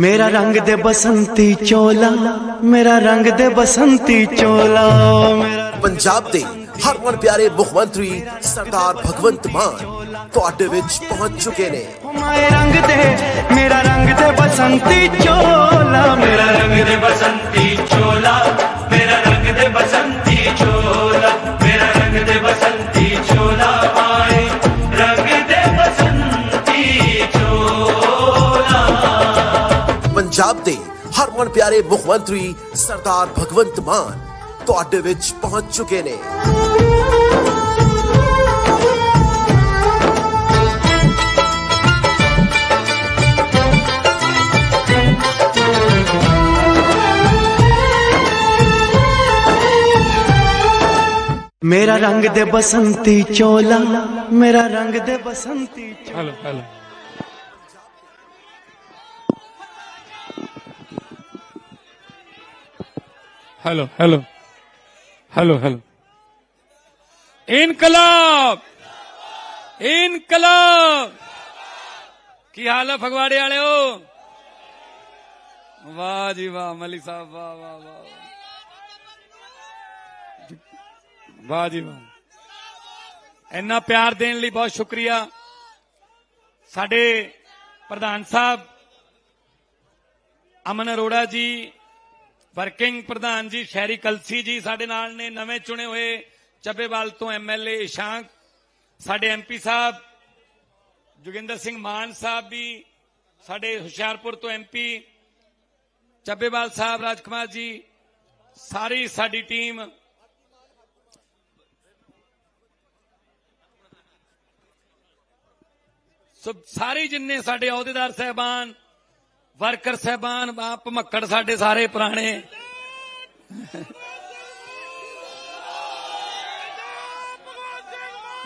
ਮੇਰਾ ਰੰਗ ਦੇ ਬਸੰਤੀ ਚੋਲਾ ਮੇਰਾ ਰੰਗ ਦੇ ਬਸੰਤੀ ਚੋਲਾ ਮੇਰਾ ਪੰਜਾਬ ਦੇ ਹਰਮਨ ਪਿਆਰੇ ਮੁੱਖ ਮੰਤਰੀ ਸਰਦਾਰ ਭਗਵੰਤ ਮਾਨ ਤੁਹਾਡੇ ਵਿੱਚ ਪਹੁੰਚ ਚੁੱਕੇ ਨੇ। ਮਾਏ ਰੰਗ ਦੇ ਮੇਰਾ ਰੰਗ ਦੇ ਬਸੰਤੀ ਚੋਲਾ ਪਿਆਰੇ ਮੁੱਖ ਮੰਤਰੀ ਸਰਦਾਰ ਭਗਵੰਤ ਮਾਨ ਤੁਹਾਡੇ ਵਿੱਚ ਪਹੁੰਚ ਚੁੱਕੇ ਨੇ ਮੇਰਾ ਰੰਗ ਦੇ ਬਸੰਤੀ ਚੋਲਾ ਮੇਰਾ ਰੰਗ ਦੇ ਬਸੰਤੀ ਚੋਲਾ hello hello hello hello hello hello ਇਨਕਲਾਬ ਇਨਕਲਾਬ ਕੀ ਹਾਲ ਹੈ ਫਗਵਾੜੇ ਵਾਲਿਓ ਵਾਹ ਜੀ ਵਾਹ ਮਲੀ ਸਾਹਿਬ ਵਾਹ ਵਾਹ ਵਾਹ ਵਾਹ ਜੀ ਵਾਹ ਇੰਨਾ ਪਿਆਰ ਦੇਣ ਲਈ ਬਹੁਤ ਸ਼ੁਕਰੀਆ ਸਾਡੇ ਪ੍ਰਧਾਨ ਸਾਹਿਬ ਅਮਨ ਅਰੋੜਾ ਜੀ ਵਰਕਿੰਗ ਪ੍ਰਧਾਨ ਜੀ, ਸ਼ਹਿਰੀ ਕਲਸੀ ਜੀ ਸਾਡੇ ਨਾਲ ਨੇ, ਨਵੇਂ ਚੁਣੇ ਹੋਏ ਚੱਬੇਵਾਲ ਤੋਂ ਐਮਐਲਏ ਇਸ਼ਾਂਕ, ਸਾਡੇ ਐਮਪੀ ਸਾਹਿਬ, ਜੋਗਿੰਦਰ ਸਿੰਘ ਮਾਨ ਸਾਹਿਬ ਵੀ, ਸਾਡੇ ਹੁਸ਼ਿਆਰਪੁਰ ਤੋਂ ਐਮਪੀ ਚੱਬੇਵਾਲ ਸਾਹਿਬ, ਰਾਜਕੁਮਾਰ ਜੀ, ਸਾਰੀ ਸਾਡੀ ਟੀਮ। ਸਭ ਸਾਰੇ ਜਿੰਨੇ ਸਾਡੇ ਅਹੁਦੇਦਾਰ, ਸਹਿਬਾਨ ਵਰਕਰ ਸਹਿਬਾਨ ਆਪ ਮੱਕੜ ਸਾਡੇ ਸਾਰੇ ਪੁਰਾਣੇ।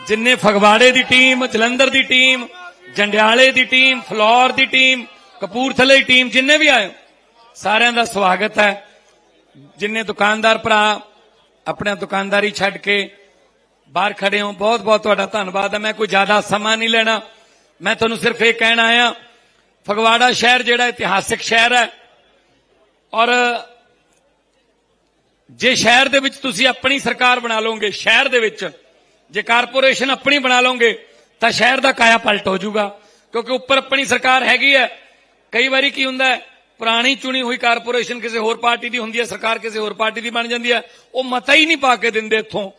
ਜਿੰਨੇ ਫਗਵਾੜੇ ਦੀ ਟੀਮ ਜਲੰਧਰ ਦੀ ਟੀਮ ਜੰਡਿਆਲੇ ਦੀ ਟੀਮ ਫਲੋਰ ਦੀ ਟੀਮ ਕਪੂਰਥਲੇ ਦੀ ਟੀਮ ਜਿੰਨੇ ਵੀ ਆਏ ਹੋ, ਸਾਰਿਆਂ ਦਾ ਸਵਾਗਤ ਹੈ। ਜਿੰਨੇ ਦੁਕਾਨਦਾਰ ਭਰਾ ਆਪਣਾ ਦੁਕਾਨਦਾਰੀ ਛੱਡ ਕੇ ਬਾਹਰ ਖੜੇ ਹੋ ਬਹੁਤ ਬਹੁਤ ਤੁਹਾਡਾ ਧੰਨਵਾਦ ਹੈ। ਮੈਂ ਕੋਈ ਜ਼ਿਆਦਾ ਸਮਾਂ ਨਹੀਂ ਲੈਣਾ। ਮੈਂ ਤੁਹਾਨੂੰ ਸਿਰਫ ਇਹ ਕਹਿਣ ਆਇਆ ਫਗਵਾੜਾ ਸ਼ਹਿਰ ਜਿਹੜਾ ਇਤਿਹਾਸਿਕ ਸ਼ਹਿਰ ਹੈ। ਔਰ ਜੇ ਸ਼ਹਿਰ ਦੇ ਵਿੱਚ ਤੁਸੀਂ ਆਪਣੀ ਸਰਕਾਰ ਬਣਾ ਲਓਗੇ, ਸ਼ਹਿਰ ਦੇ ਵਿੱਚ ਜੇ ਕਾਰਪੋਰੇਸ਼ਨ ਆਪਣੀ ਬਣਾ ਲਓਗੇ, ਤਾਂ ਸ਼ਹਿਰ ਦਾ ਕਾਇਆ ਪਲਟ ਹੋ ਜਾਊਗਾ। ਕਿਉਂਕਿ ਉੱਪਰ ਆਪਣੀ ਸਰਕਾਰ ਹੈਗੀ ਹੈ। ਕਈ ਵਾਰੀ ਕੀ ਹੁੰਦਾ ਹੈ, ਪੁਰਾਣੀ ਚੁਣੀ ਹੋਈ ਕਾਰਪੋਰੇਸ਼ਨ ਕਿਸੇ ਹੋਰ ਪਾਰਟੀ ਦੀ ਹੁੰਦੀ ਹੈ, ਸਰਕਾਰ ਕਿਸੇ ਹੋਰ ਪਾਰਟੀ ਦੀ ਬਣ ਜਾਂਦੀ ਹੈ। ਉਹ ਮਤਾ ਹੀ ਨਹੀਂ ਪਾ ਕੇ ਦਿੰਦੇ ਇੱਥੋਂ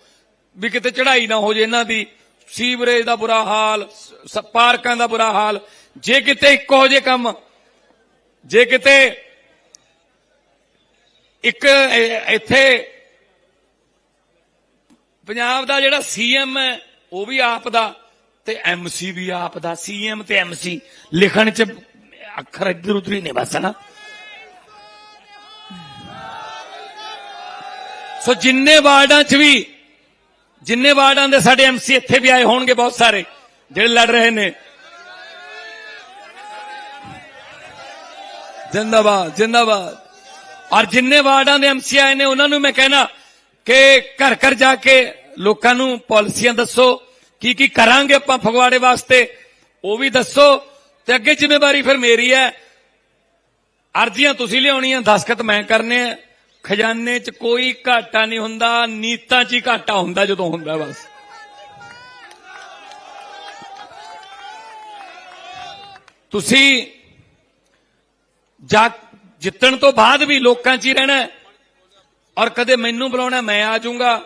ਵੀ ਕਿਤੇ ਚੜ੍ਹਾਈ ਨਾ ਹੋ ਜੇ ਇਹਨਾਂ ਦੀ। ਸੀਵਰੇਜ ਦਾ ਬੁਰਾ ਹਾਲ ਪਾਰਕਾਂ ਦਾ ਬੁਰਾ ਹਾਲ ਜੇ ਕਿਤੇ ਇੱਕੋ ਜੇ ਕੰਮ, ਜੇ ਕਿਤੇ ਇੱਕ ਇੱਥੇ ਪੰਜਾਬ ਦਾ ਜਿਹੜਾ ਸੀਐਮ ਹੈ, ਉਹ ਵੀ ਆਪ ਦਾ ਤੇ ਐਮਸੀ ਵੀ ਆਪ ਦਾ ਸੀਐਮ ਤੇ ਐਮਸੀ ਲਿਖਣ ਚ ਅੱਖਰ ਇੱਧਰ ਉੱਧਰ ਹੀ ਨੇ ਬਸ ਨਾ ਸੋ ਜਿੰਨੇ ਵਾਰਡਾਂ ਚ ਵੀ, ਜਿੰਨੇ ਵਾਰਡਾਂ ਦੇ ਸਾਡੇ ਐਮਸੀ ਇੱਥੇ ਵੀ ਆਏ ਹੋਣਗੇ ਬਹੁਤ ਸਾਰੇ, ਜਿਹੜੇ ਲੜ ਰਹੇ ਨੇ। ਜਿੰਦਾਬਾਦ ਜਿੰਦਾਬਾਦ। ਔਰ ਜਿੰਨੇ ਵਾਰਡਾਂ ਦੇ ਐਮਸੀ ਆਏ ਨੇ, ਉਹਨਾਂ ਨੂੰ ਮੈਂ ਕਹਿਣਾ ਕਿ ਘਰ ਘਰ ਜਾ ਕੇ ਲੋਕਾਂ ਨੂੰ ਪਾਲਿਸੀਆਂ ਦੱਸੋ, ਕੀ ਕੀ ਕਰਾਂਗੇ ਆਪਾਂ ਫਗਵਾੜੇ ਵਾਸਤੇ, ਉਹ ਵੀ ਦੱਸੋ, ਤੇ ਅੱਗੇ ਜ਼ਿੰਮੇਵਾਰੀ ਫਿਰ ਮੇਰੀ ਹੈ। ਅਰਜ਼ੀਆਂ ਤੁਸੀਂ ਲਿਆਉਣੀਆਂ, ਦਸਖਤ ਮੈਂ ਕਰਨੇ ਆ। ਖਜ਼ਾਨੇ 'ਚ ਕੋਈ ਘਾਟਾ ਨਹੀਂ ਹੁੰਦਾ, ਨੀਤਾਂ 'ਚ ਹੀ ਘਾਟਾ ਹੁੰਦਾ ਜਦੋਂ ਹੁੰਦਾ ਬਸ। ਤੁਸੀਂ ਜਾ ਜਿੱਤਣ ਤੋਂ ਬਾਅਦ ਵੀ ਲੋਕਾਂ 'ਚ ਹੀ ਰਹਿਣਾ ਔਰ ਕਦੇ ਮੈਨੂੰ ਬੁਲਾਉਣਾ, ਮੈਂ ਆ ਜਾਊਂਗਾ।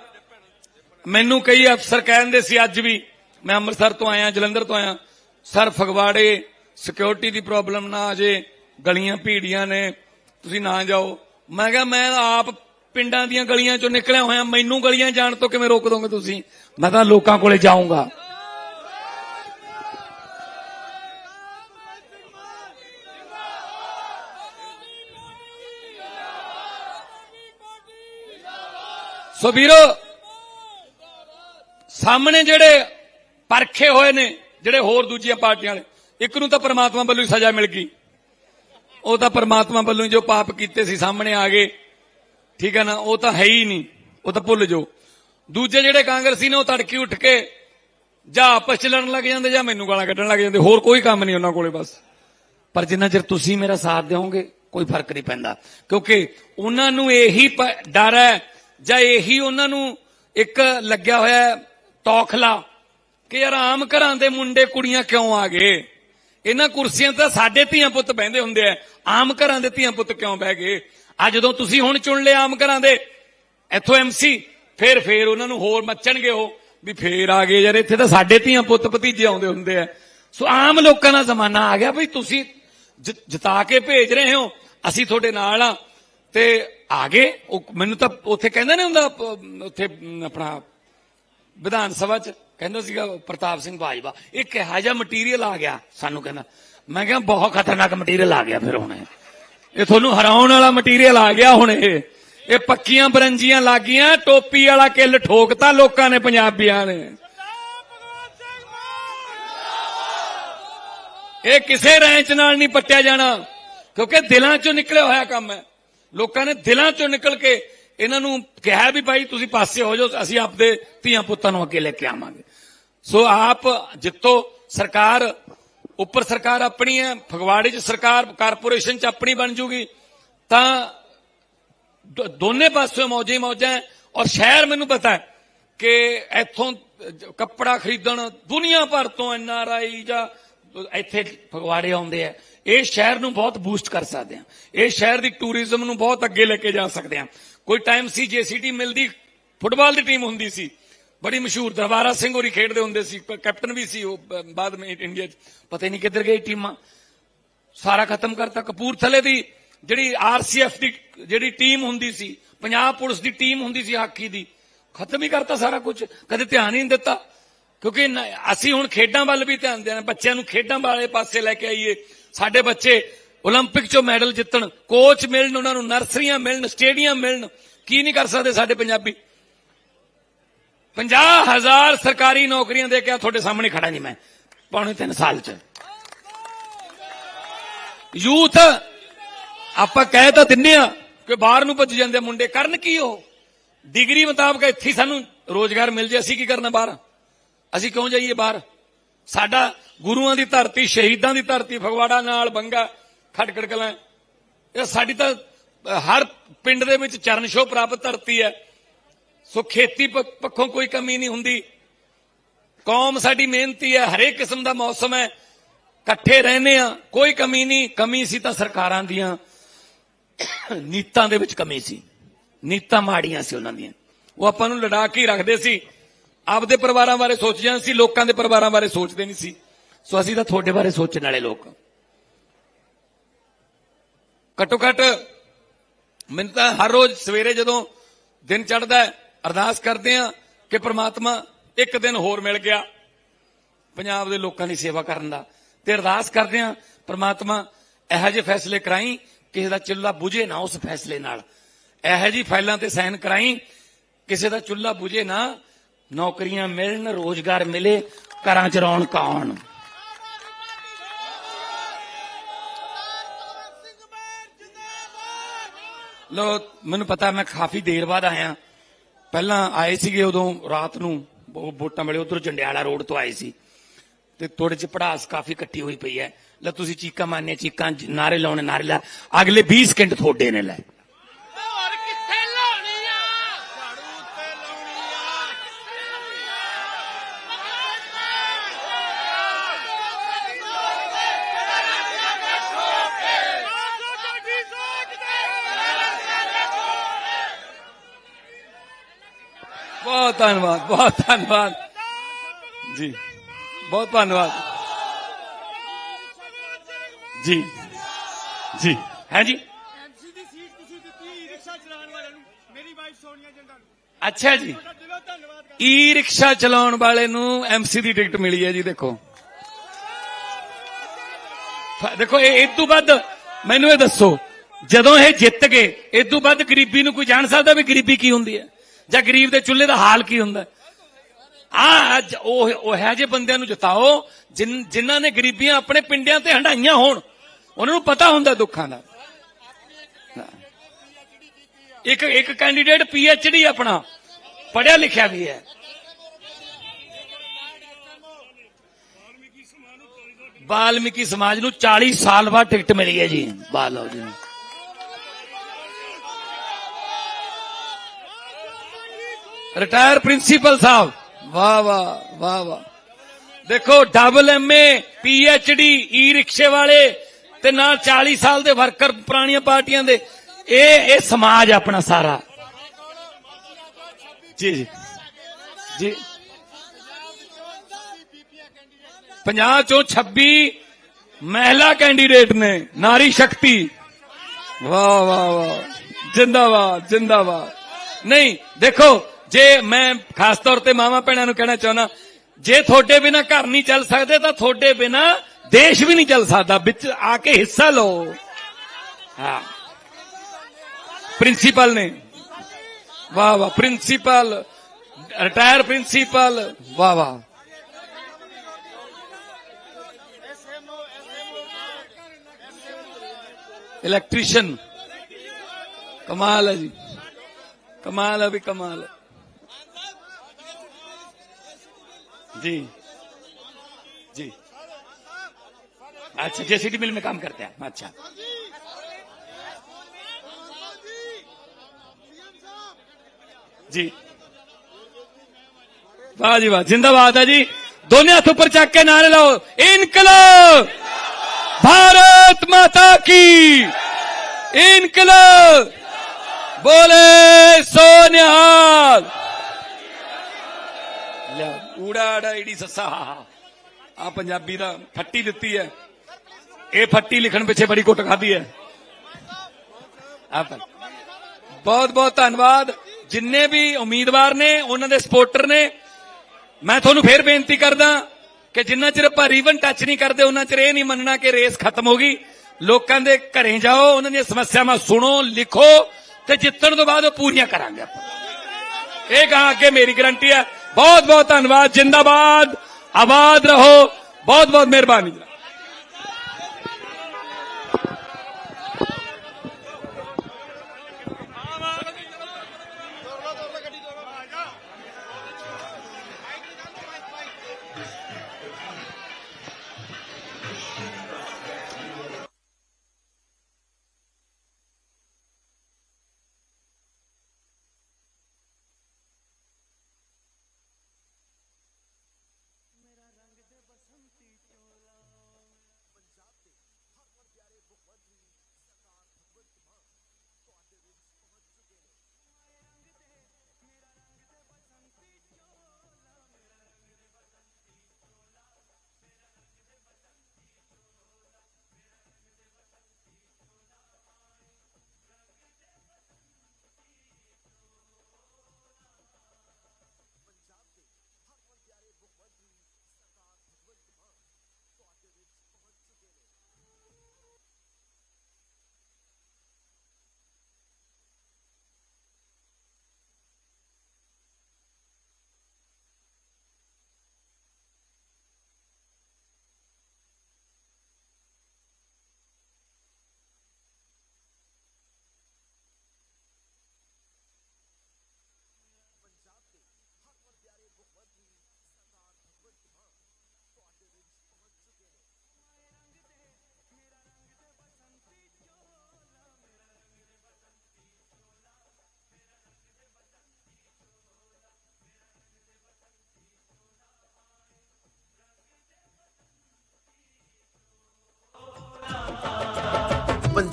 ਮੈਨੂੰ ਕਈ ਅਫਸਰ ਕਹਿੰਦੇ ਸੀ ਅੱਜ ਵੀ, ਮੈਂ ਅੰਮ੍ਰਿਤਸਰ ਤੋਂ ਆਇਆ, ਜਲੰਧਰ ਤੋਂ ਆਇਆ, ਸਰ, ਫਗਵਾੜੇ ਸਿਕਿਉਰਿਟੀ ਦੀ ਪ੍ਰੋਬਲਮ ਨਾ ਆ ਜੇ, ਗਲੀਆਂ ਭੀੜੀਆਂ ਨੇ, ਤੁਸੀਂ ਨਾ ਜਾਓ। ਮੈਂ ਕਿਹਾ, ਮੈਂ ਆਪ ਪਿੰਡਾਂ ਦੀਆਂ ਗਲੀਆਂ ਚੋਂ ਨਿਕਲਿਆ ਹੋਇਆ, ਮੈਨੂੰ ਗਲੀਆਂ ਜਾਣ ਤੋਂ ਕਿਵੇਂ ਰੋਕ ਦੋਗੇ ਤੁਸੀਂ? ਮੈਂ ਤਾਂ ਲੋਕਾਂ ਕੋਲੇ ਜਾਊਂਗਾ। ਸੋ ਵੀਰੋ, ਸਾਹਮਣੇ ਜਿਹੜੇ ਪਰਖੇ ਹੋਏ ਨੇ, ਜਿਹੜੇ ਹੋਰ ਦੂਜੀਆਂ ਪਾਰਟੀਆਂ ਵਾਲੇ ਇੱਕ ਨੂੰ ਤਾਂ ਪ੍ਰਮਾਤਮਾ ਵੱਲੋਂ ਹੀ ਸਜ਼ਾ ਮਿਲ ਗਈ। ਉਹ ਤਾਂ ਪਰਮਾਤਮਾ ਵੱਲੋਂ ਜੋ ਪਾਪ ਕੀਤੇ ਸੀ ਸਾਹਮਣੇ ਆ ਗਏ। ਠੀਕ ਹੈ ਨਾ, ਉਹ ਤਾਂ ਹੈ ਹੀ ਨਹੀਂ, ਉਹ ਤਾਂ ਭੁੱਲ ਜਾਓ। ਦੂਜੇ ਜਿਹੜੇ ਕਾਂਗਰਸੀ ਨੇ, ਉਹ ਤੜਕੀ ਉੱਠ ਕੇ ਜਾਂ ਆਪਸ ਚ ਲੜਨ ਲੱਗ ਜਾਂਦੇ ਜਾਂ ਮੈਨੂੰ ਗਾਲਾਂ ਕੱਢਣ ਲੱਗ ਜਾਂਦੇ, ਹੋਰ ਕੋਈ ਕੰਮ ਨਹੀਂ ਉਹਨਾਂ ਕੋਲੇ ਬਸ। ਪਰ ਜਿੰਨਾ ਚਿਰ ਤੁਸੀਂ ਮੇਰਾ ਸਾਥ ਦਿਓਗੇ, ਕੋਈ ਫ਼ਰਕ ਨਹੀਂ ਪੈਂਦਾ। ਕਿਉਂਕਿ ਉਹਨਾਂ ਨੂੰ ਇਹੀ ਡਰ ਹੈ ਜਾਂ ਇਹੀ ਉਹਨਾਂ ਨੂੰ ਇੱਕ ਲੱਗਿਆ ਹੋਇਆ ਹੈ ਤੌਖਲਾ ਕਿ ਯਾਰ ਆਮ ਘਰਾਂ ਦੇ ਮੁੰਡੇ ਕੁੜੀਆਂ ਕਿਉਂ ਆ ਗਏ? ਇਹਨਾਂ ਕੁਰਸੀਆਂ ਤਾਂ ਸਾਡੇ ਧੀਆਂ ਪੁੱਤ ਬਹਿੰਦੇ ਹੁੰਦੇ ਆ। ਆਮ ਘਰਾਂ ਦੇ ਧੀਆਂ ਪੁੱਤ ਕਿਉਂ ਬਹਿ ਗਏ? ਆ ਜਦੋਂ ਤੁਸੀਂ ਹੁਣ ਚੁਣ ਲਿਆ ਆਮ ਘਰਾਂ ਦੇ, ਇੱਥੋਂ ਐਮਸੀ ਫੇਰ ਫੇਰ ਉਹਨਾਂ ਨੂੰ ਹੋਰ ਮੱਚਣਗੇ ਉਹ ਵੀ ਫੇਰ ਆ ਗਏ ਯਾਰ, ਇੱਥੇ ਤਾਂ ਸਾਡੇ ਧੀਆਂ ਪੁੱਤ ਭਤੀਜੇ ਆਉਂਦੇ ਹੁੰਦੇ ਆ। ਸੋ ਆਮ ਲੋਕਾਂ ਦਾ ਜ਼ਮਾਨਾ ਆ ਗਿਆ ਵੀ ਤੁਸੀਂ ਜ- ਜਿਤਾ ਕੇ ਭੇਜ ਰਹੇ ਹੋ, ਅਸੀਂ ਤੁਹਾਡੇ ਨਾਲ ਆ। ਤੇ ਆ ਗਏ ਉਹ ਮੈਨੂੰ ਤਾਂ ਉੱਥੇ ਕਹਿੰਦਾ ਨਹੀਂ ਹੁੰਦਾ ਉੱਥੇ ਆਪਣਾ ਵਿਧਾਨ ਸਭਾ ਚ, ਕਹਿੰਦਾ ਸੀਗਾ ਪ੍ਰਤਾਪ ਸਿੰਘ ਬਾਜਵਾ। ਇਹ ਕਿਹਾ ਜਿਹਾ ਮਟੀਰੀਅਲ ਆ ਗਿਆ, ਸਾਨੂੰ ਕਹਿੰਦਾ। ਮੈਂ ਕਿਹਾ, ਬਹੁਤ ਖਤਰਨਾਕ ਮਟੀਰੀਅਲ ਆ ਗਿਆ ਫਿਰ ਹੁਣ ਇਹ। ਤੁਹਾਨੂੰ ਹਰਾਉਣ ਵਾਲਾ ਮਟੀਰੀਅਲ ਆ ਗਿਆ ਹੁਣ ਇਹ। ਇਹ ਪੱਕੀਆਂ ਬਰੰਜੀਆਂ ਲੱਗੀਆਂ, ਟੋਪੀ ਵਾਲਾ ਕਿੱਲ ਠੋਕਤਾ ਲੋਕਾਂ ਨੇ, ਪੰਜਾਬੀਆਂ ਨੇ। ਇਹ ਕਿਸੇ ਰੈਂਚ ਨਾਲ ਨਹੀਂ ਪੱਟਿਆ ਜਾਣਾ, ਕਿਉਂਕਿ ਦਿਲਾਂ ਚੋਂ ਨਿਕਲਿਆ ਹੋਇਆ ਕੰਮ ਹੈ। ਲੋਕਾਂ ਨੇ ਦਿਲਾਂ ਚੋਂ ਨਿਕਲ ਕੇ ਇਹਨਾਂ ਨੂੰ ਕਿਹਾ ਵੀ ਭਾਈ ਤੁਸੀਂ ਪਾਸੇ ਹੋ ਜਾਓ, ਅਸੀਂ ਆਪਦੇ ਧੀਆਂ ਪੁੱਤਾਂ ਨੂੰ ਅੱਗੇ ਲੈ ਕੇ ਆਵਾਂਗੇ। ਸੋ ਆਪ ਜਿੱਤੋ ਸਰਕਾਰ, ਉੱਪਰ ਸਰਕਾਰ ਆਪਣੀ ਹੈ, ਫਗਵਾੜੇ 'ਚ ਸਰਕਾਰ, ਕਾਰਪੋਰੇਸ਼ਨ 'ਚ ਆਪਣੀ ਬਣ ਜੂਗੀ, ਤਾਂ ਦੋਨੇ ਪਾਸੇ ਮੌਜੇ ਮੌਜਾਂ ਔਰ ਸ਼ਹਿਰ ਮੈਨੂੰ ਪਤਾ ਹੈ ਕਿ ਇੱਥੋਂ ਕੱਪੜਾ ਖਰੀਦਣ ਦੁਨੀਆ ਭਰ ਤੋਂ ਐਨਆਰਆਈ ਜਾਂ ਇੱਥੇ ਫਗਵਾੜੇ ਆਉਂਦੇ ਆ। ਇਹ ਸ਼ਹਿਰ ਨੂੰ ਬਹੁਤ ਬੂਸਟ ਕਰ ਸਕਦੇ ਆ ਇਹ ਸ਼ਹਿਰ ਦੀ ਟੂਰਿਜ਼ਮ ਨੂੰ ਬਹੁਤ ਅੱਗੇ ਲੈ ਕੇ ਜਾ ਸਕਦੇ ਆ ਕੋਈ ਟਾਈਮ ਸੀ ਜੇਸੀਟੀ ਮਿਲਦੀ ਫੁੱਟਬਾਲ ਦੀ ਟੀਮ ਹੁੰਦੀ ਸੀ। ਬੜੀ ਮਸ਼ਹੂਰ ਦਰਬਾਰਾ ਸਿੰਘ ਹੋਰੀ ਖੇਡਦੇ ਹੁੰਦੇ ਸੀ। ਕੈਪਟਨ ਵੀ ਸੀ ਉਹ ਬਾਅਦ ਵਿੱਚ ਇੰਡੀਆ 'ਚ। ਪਤਾ ਨਹੀਂ ਕਿੱਧਰ ਗਈ ਟੀਮਾਂ। ਸਾਰਾ ਖਤਮ ਕਰਤਾ। ਕਪੂਰਥਲੇ ਦੀ ਜਿਹੜੀ ਆਰਸੀਐਫ ਦੀ ਜਿਹੜੀ ਟੀਮ ਹੁੰਦੀ ਸੀ, ਪੰਜਾਬ ਪੁਲਿਸ ਦੀ ਟੀਮ ਹੁੰਦੀ ਸੀ ਹਾਕੀ ਦੀ, ਖਤਮ ਹੀ ਕਰਤਾ ਸਾਰਾ ਕੁਝ ਕਦੇ ਧਿਆਨ ਹੀ ਨਹੀਂ ਦਿੱਤਾ। ਕਿਉਂਕਿ ਅਸੀਂ ਹੁਣ ਖੇਡਾਂ ਵੱਲ ਵੀ ਧਿਆਨ ਦੇਣਾ। ਬੱਚਿਆਂ ਨੂੰ ਖੇਡਾਂ ਵਾਲੇ ਪਾਸੇ ਲੈ ਕੇ ਆਈਏ। ਸਾਡੇ ਬੱਚੇ 올림픽 ਚੋਂ ਮੈਡਲ ਜਿੱਤਣ ਕੋਚ ਮਿਲਣ ਉਹਨਾਂ ਨੂੰ ਨਰਸਰੀਆਂ ਮਿਲਣ ਸਟੇਡੀਅਮ ਮਿਲਣ ਕੀ ਨਹੀਂ ਕਰ ਸਕਦੇ ਸਾਡੇ ਪੰਜਾਬੀ 50000 ਸਰਕਾਰੀ ਨੌਕਰੀਆਂ ਦੇ ਕੇ ਆ ਤੁਹਾਡੇ ਸਾਹਮਣੇ ਖੜਾ ਨਹੀਂ ਮੈਂ ਪੌਣੇ 3 ਸਾਲ ਚ ਯੂਥ ਆਪਾਂ ਕਹਿ ਤਾਂ ਦਿੰਨੇ ਆ ਕਿ ਬਾਹਰ ਨੂੰ ਭੱਜ ਜਾਂਦੇ ਆ ਮੁੰਡੇ ਕਰਨ ਕੀ ਉਹ ਡਿਗਰੀ ਮੁਤਾਬਕ ਇੱਥੇ ਹੀ ਸਾਨੂੰ ਰੋਜ਼ਗਾਰ ਮਿਲ ਜੇ ਅਸੀਂ ਕੀ ਕਰਨਾ ਬਾਹਰ ਅਸੀਂ ਕਿਉਂ ਜਾਈਏ ਬਾਹਰ ਸਾਡਾ ਗੁਰੂਆਂ ਦੀ ਧਰਤੀ, ਸ਼ਹੀਦਾਂ ਦੀ ਧਰਤੀ ਫਗਵਾੜਾ ਨਾਲ ਬੰਗਾ, ਖਟਕੜ ਕਲਾਂ ਇਹ ਸਾਡੀ ਤਾਂ ਹਰ ਪਿੰਡ ਦੇ ਵਿੱਚ ਚਰਨ ਛੋਹ ਪ੍ਰਾਪਤ ਧਰਤੀ ਹੈ। ਸੋ ਖੇਤੀ ਪੱਖੋਂ ਕੋਈ ਕਮੀ ਨਹੀਂ ਹੁੰਦੀ। ਕੌਮ ਸਾਡੀ ਮਿਹਨਤੀ ਹੈ, ਹਰੇਕ ਕਿਸਮ ਦਾ ਮੌਸਮ ਹੈ। ਇਕੱਠੇ ਰਹਿੰਦੇ ਆ ਕੋਈ ਕਮੀ ਨਹੀਂ। ਕਮੀ ਸੀ ਤਾਂ ਸਰਕਾਰਾਂ ਦੀਆਂ। ਨੀਤਾਂ ਦੇ ਵਿੱਚ ਕਮੀ ਸੀ। ਨੀਤਾਂ ਮਾੜੀਆਂ ਸੀ ਉਹਨਾਂ ਦੀਆਂ। ਉਹ ਆਪਾਂ ਨੂੰ ਲੜਾ ਕੇ ਹੀ ਰੱਖਦੇ ਸੀ। ਆਪਦੇ ਪਰਿਵਾਰਾਂ ਬਾਰੇ ਸੋਚ ਜਾਂਦੇ ਸੀ, ਲੋਕਾਂ ਦੇ ਪਰਿਵਾਰਾਂ ਬਾਰੇ ਸੋਚਦੇ ਨਹੀਂ ਸੀ। ਸੋ ਅਸੀਂ ਤਾਂ ਤੁਹਾਡੇ ਬਾਰੇ ਸੋਚਣ ਵਾਲੇ ਲੋਕ ਘੱਟੋ ਘੱਟ ਮੈਨੂੰ ਤਾਂ ਹਰ ਰੋਜ਼ ਸਵੇਰੇ ਜਦੋਂ ਦਿਨ ਚੜਦਾ ਅਰਦਾਸ ਕਰਦੇ ਆ ਕਿ ਪ੍ਰਮਾਤਮਾ ਇੱਕ ਦਿਨ ਹੋਰ ਮਿਲ ਗਿਆ। ਪੰਜਾਬ ਦੇ ਲੋਕਾਂ ਦੀ ਸੇਵਾ ਕਰਨ ਦਾ। ਤੇ ਅਰਦਾਸ ਕਰਦੇ ਆ ਪ੍ਰਮਾਤਮਾ ਇਹੋ ਜਿਹੇ ਫੈਸਲੇ ਕਰਾਈ, ਕਿਸੇ ਦਾ ਚੁੱਲ੍ਹਾ ਬੁਝੇ ਨਾ ਉਸ ਫੈਸਲੇ ਨਾਲ। ਇਹੋ ਜਿਹੀ ਫਾਈਲਾਂ ਤੇ ਸਾਈਨ ਕਰਾਈ, ਕਿਸੇ ਦਾ ਚੁੱਲ੍ਹਾ ਬੁਝੇ ਨਾ ਨੌਕਰੀਆਂ ਮਿਲਣ, ਰੋਜ਼ਗਾਰ ਮਿਲੇ, ਘਰਾਂ ਚ ਰੌਣਕ ਆਉਣ। ਲੋ, ਮੈਨੂੰ ਪਤਾ ਮੈਂ ਕਾਫੀ ਦੇਰ ਬਾਅਦ ਆਇਆ। ਪਹਿਲਾਂ ਆਏ ਸੀਗੇ ਉਦੋਂ ਰਾਤ ਨੂੰ ਵੋਟਾਂ ਵੇਲੇ ਉਧਰ ਜੰਡਿਆਲਾ ਰੋਡ ਤੋਂ ਆਏ ਸੀ। ਤੇ ਥੋੜੇ ਚ ਪੜਾਸ ਕਾਫੀ ਇਕੱਠੀ ਹੋਈ ਪਈ ਹੈ। ਲੈ, ਤੁਸੀਂ ਚੀਕਾਂ ਮਾਰਨੀਆਂ, ਚੀਕਾਂ ਜ- ਨਾਰੇ ਲਾਉਣੇ, ਨਾਰੇ ਲਾ ਅਗਲੇ 20 ਸਕਿੰਟ ਤੁਹਾਡੇ ਨੇ ਲੈ ਹੋਰ ਕਿੱਥੇ ਲਾਉਣੀ ਆ ਝਾੜੂ ਉੱਤੇ ਲਾਉਣੀ ਆ ਬਹੁਤ ਧੰਨਵਾਦ ਬਹੁਤ ਧੰਨਵਾਦ। ਜੀ। ਬਹੁਤ ਧੰਨਵਾਦ। ਜੀ। ਜੀ। ਹੈ ਜੀ? ਐਮਸੀ ਦੀ ਸੀਟ ਤੁਸੀਂ ਦਿੱਤੀ ਰਿਕਸ਼ਾ ਚਲਾਉਣ ਵਾਲਿਆਂ ਨੂੰ। ਮੇਰੀ ਵਾਈਫ ਸੋਨੀਆ ਜਿੰਦਾ ਨੂੰ। ਅੱਛਾ ਜੀ। ਈ ਰਿਕਸ਼ਾ ਚਲਾਉਣ ਵਾਲੇ ਨੂੰ ਐਮਸੀ ਦੀ ਟਿਕਟ ਮਿਲੀ ਹੈ ਜੀ ਦੇਖੋ। ਦੇਖੋ ਇਹ ਇਸ ਤੋਂ ਵੱਧ ਮੈਨੂੰ ਇਹ ਦੱਸੋ ਜਦੋਂ ਇਹ ਜਿੱਤ ਗਏ ਇਸ ਤੋਂ ਵੱਧ ਗਰੀਬੀ ਨੂੰ ਕੋਈ ਜਾਣ ਸਕਦਾ ਵੀ ਗਰੀਬੀ ਕੀ ਹੁੰਦੀ ਹੈ? ਜਾਂ ਗਰੀਬ ਦੇ ਚੁੱਲ੍ਹੇ ਦਾ ਹਾਲ ਕੀ ਹੁੰਦਾ? ਆ ਉਹ ਉਹ ਹੈ ਜੇ ਬੰਦਿਆਂ ਨੂੰ ਜਤਾਓ, ਜਿਨ- ਜਿਨ੍ਹਾਂ ਨੇ ਗਰੀਬੀਆਂ ਆਪਣੇ ਪਿੰਡਿਆਂ ਤੇ ਹੰਡਾਈਆਂ ਹੋਣ, ਉਹਨਾਂ ਨੂੰ ਪਤਾ ਹੁੰਦਾ ਦੁੱਖਾਂ ਦਾ। ਇੱਕ ਇੱਕ ਕੈਂਡੀਡੇਟ ਪੀਐਚਡੀ ਆਪਣਾ ਪੜਿਆ ਲਿਖਿਆ ਵੀ ਹੈ। ਬਾਲਮੀਕੀ ਸਮਾਜ ਨੂੰ 40 ਸਾਲ ਬਾਅਦ ਟਿਕਟ ਮਿਲੀ ਹੈ ਜੀ। ਬਾਲੋ ਜੀ ਨੂੰ। Retire principal Sahib. ਵਾਹ ਵਾਹ ਵਾਹ ਵਾਹ। ਦੇਖੋ ਡਬਲ ਐਮਏ ਪੀਐਚਡੀ ਈ ਰਿਕਸ਼ੇ ਵਾਲੇ ਤੇ ਨਾਲ 40 ਸਾਲ ਦੇ ਵਰਕਰ ਪੁਰਾਣੀਆਂ ਪਾਰਟੀਆਂ ਦੇ। ਇਹ ਇਹ ਸਮਾਜ ਆਪਣਾ ਸਾਰਾ। ਜੀ ਜੀ। ਜੀ। 50 ਚੋਂ 26 ਮਹਿਲਾ ਕੈਂਡੀਡੇਟ ਨੇ ਨਾਰੀ ਸ਼ਕਤੀ। ਵਾਹ ਵਾਹ ਵਾਹ। ਜਿੰਦਾਬਾਦ ਜਿੰਦਾਬਾਦ। ਨਹੀਂ ਦੇਖੋ ਜੇ ਮੈਂ ਖਾਸ ਤੌਰ ਤੇ ਮਾਵਾ ਭੈਣਾਂ ਨੂੰ ਕਹਿਣਾ ਚਾਹੁੰਦਾ, ਜੇ ਤੁਹਾਡੇ ਬਿਨਾ ਘਰ ਨਹੀਂ ਚੱਲ ਸਕਦੇ, ਤਾਂ ਤੁਹਾਡੇ ਬਿਨਾ ਦੇਸ਼ ਵੀ ਨਹੀਂ ਚੱਲ ਸਕਦਾ। ਵਿੱਚ ਆ ਕੇ ਹਿੱਸਾ ਲਓ। ਹਾਂ। ਪ੍ਰਿੰਸੀਪਲ ਨੇ। ਵਾਹ ਵਾਹ। ਪ੍ਰਿੰਸੀਪਲ। Retire principal. ਵਾਹ ਵਾਹ। ਇਲੈਕਟ੍ਰੀਸ਼ੀਅਨ। ਕਮਾਲ ਹੈ ਜੀ। ਕਮਾਲ ਹੈ ਵੀ ਕਮਾਲ। ਹੈ जी जी अच्छा जेसीडी मिल में काम करते हैं अच्छा जी वाह जी वाह जिंदाबाद है जी दोनों हाथ ऊपर चक के नारे लाओ इनकलाब भारत माता की इनकलाब बोले सोनिहाल ਲਿਆ ਊੜਾ ਆੜਾ ਈੜੀ ਸੱਸਾ। ਆ ਪੰਜਾਬੀ ਦਾ ਫੱਟੀ ਦਿੱਤੀ ਹੈ। ਇਹ ਫੱਟੀ ਲਿਖਣ ਪਿੱਛੇ ਬੜੀ ਕੁੱਟ ਖਾਦੀ ਹੈ। ਆ ਬਹੁਤ ਬਹੁਤ ਧੰਨਵਾਦ। ਜਿੰਨੇ ਵੀ ਉਮੀਦਵਾਰ ਨੇ, ਉਹਨਾਂ ਦੇ ਸਪੋਰਟਰ ਨੇ, ਮੈਂ ਤੁਹਾਨੂੰ ਫੇਰ ਬੇਨਤੀ ਕਰਦਾ ਕਿ ਜਿੰਨਾ ਚਿਰ ਆਪਾਂ ਰੀਵਨ ਟੱਚ ਨਹੀਂ ਕਰਦੇ, ਉਹਨਾਂ ਚਿਰ ਇਹ ਨਹੀਂ ਮੰਨਣਾ ਕਿ ਰੇਸ ਖਤਮ ਹੋ ਗਈ। ਲੋਕਾਂ ਦੇ ਘਰੇ ਜਾਓ, ਉਹਨਾਂ ਦੀਆਂ ਸਮੱਸਿਆਵਾਂ ਸੁਣੋ, ਲਿਖੋ ਤੇ ਜਿੱਤਣ ਤੋਂ ਬਾਅਦ ਉਹ ਪੂਰੀਆਂ ਕਰਾਂਗੇ ਆਪਾਂ। ਇਹ ਕਹਾਂ ਅੱਗੇ ਮੇਰੀ ਗਰੰਟੀ ਹੈ। ਬਹੁਤ ਬਹੁਤ ਧੰਨਵਾਦ ਜਿੰਦਾਬਾਦ ਆਬਾਦ ਰਹੋ ਬਹੁਤ ਬਹੁਤ ਮਿਹਰਬਾਨੀ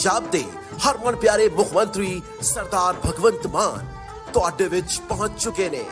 ਪੰਜਾਬ ਦੇ ਹਰਮਨ ਪਿਆਰੇ ਮੁੱਖ ਮੰਤਰੀ ਸਰਦਾਰ ਭਗਵੰਤ ਮਾਨ ਤੁਹਾਡੇ ਵਿੱਚ ਪਹੁੰਚ ਚੁੱਕੇ ਨੇ।